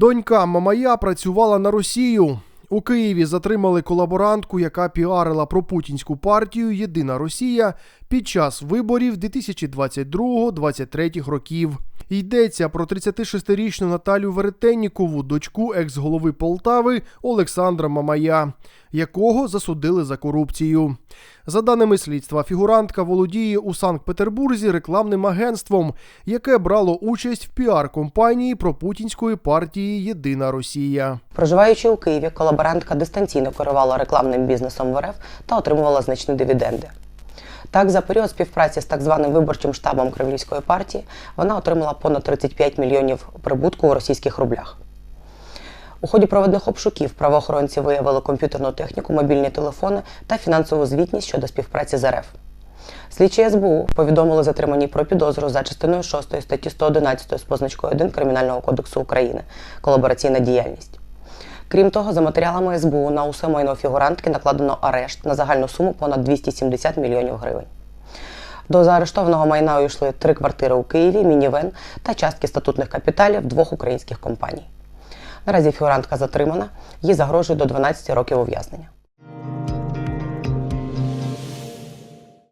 Донька Мамая працювала на Росію. У Києві затримали колаборантку, яка піарила пропутінську партію Єдина Росія під час виборів 2022-2023 років. Йдеться про 36-річну Наталю Веретеннікову, дочку екс-голови Полтави Олександра Мамая, якого засудили за корупцію. За даними слідства, фігурантка володіє у Санкт-Петербурзі рекламним агентством, яке брало участь в піар-компанії пропутінської партії Єдина Росія. Проживаючи у Києві, колаборантка дистанційно керувала рекламним бізнесом в РФ та отримувала значні дивіденди. Так, за період співпраці з так званим виборчим штабом Кремлівської партії вона отримала понад 35 мільйонів прибутку у російських рублях. У ході проведених обшуків правоохоронці виявили комп'ютерну техніку, мобільні телефони та фінансову звітність щодо співпраці з РФ. Слідчі СБУ повідомили затримані про підозру за частиною 6 статті 111 з позначкою 1 Кримінального кодексу України колабораційна діяльність. Крім того, за матеріалами СБУ на усе майно фігурантки накладено арешт на загальну суму понад 270 мільйонів гривень. До заарештованого майна увійшли три квартири у Києві, мінівен та частки статутних капіталів двох українських компаній. Наразі фігурантка затримана, їй загрожує до 12 років ув'язнення.